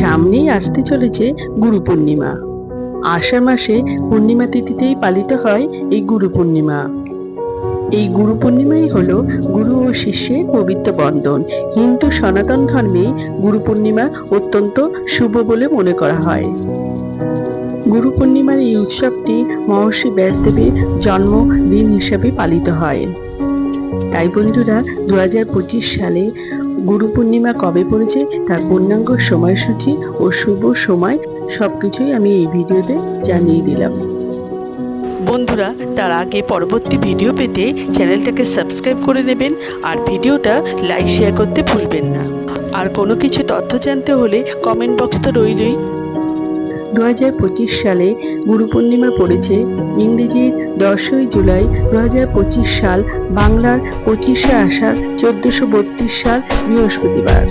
সামনেই আসতে চলেছে গুরু পূর্ণিমা। আষাঢ় মাসে পূর্ণিমা তিথিতেই পালিত হয় এই গুরু পূর্ণিমা। এই গুরু পূর্ণিমাই হলো গুরু ও শিষ্যের পবিত্র বন্ধন। হিন্দু সনাতন ধর্মে গুরু পূর্ণিমা অত্যন্ত শুভ বলে মনে করা হয়। গুরু পূর্ণিমার এই উৎসবটি মহর্ষি ব্যাসদেবের জন্মদিন হিসাবে পালিত হয়। তাই বন্ধুরা দু হাজার পঁচিশ সালে গুরু পূর্ণিমা কবে পড়েছে, তার পূর্ণাঙ্গ সময়সূচি ও শুভ সময়, সবকিছুই আমি এই ভিডিওতে জানিয়ে দিলাম। বন্ধুরা, তার আগে পরবর্তী ভিডিও পেতে চ্যানেলটাকে সাবস্ক্রাইব করে নেবেন আর ভিডিওটা লাইক, শেয়ার করতে ভুলবেন না। আর কোনো কিছু তথ্য জানতে হলে কমেন্ট বক্স তো রইলই। দু সালে গুরু পূর্ণিমা পড়েছে। ইংরেজির দশই জুলাই দু হাজার পঁচিশ সাল বাংলার পঁচিশে আষাঢ় চোদ্দশো বত্রিশ সাল বৃহস্পতিবার।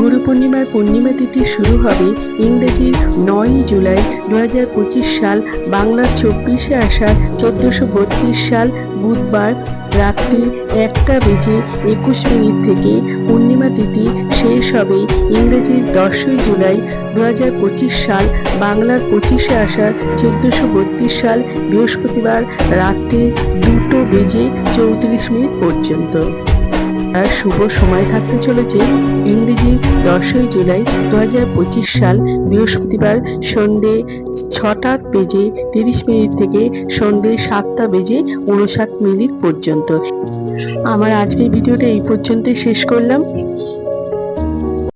গুরু পূর্ণিমার পূর্ণিমা তিথি শুরু হবে ইংরেজির নয়ই জুলাই দু হাজার পঁচিশ সাল বাংলার চব্বিশে আষাঢ় চোদ্দশো বত্রিশ সাল বুধবার। রাত্রি একটা বেজে একুশ মিনিট থেকে পূর্ণিমা তিথি শেষ হবে ইংরেজির দশই জুলাই দু হাজার পঁচিশ সাল বাংলার পঁচিশে আষাঢ় চোদ্দশো বত্রিশ সাল বৃহস্পতিবার রাত্রি দুটো বেজে চৌত্রিশ মিনিট পর্যন্ত। তার শুভ সময় থাকতে চলেছে ইংরেজি দশই জুলাই দু হাজার পঁচিশ সাল বৃহস্পতিবার সন্ধে ছটা বেজে তিরিশ মিনিট থেকে সন্ধে সাতটা বেজে উনষাট মিনিট পর্যন্ত। আমার আজকের ভিডিওটা এই পর্যন্তই শেষ করলাম।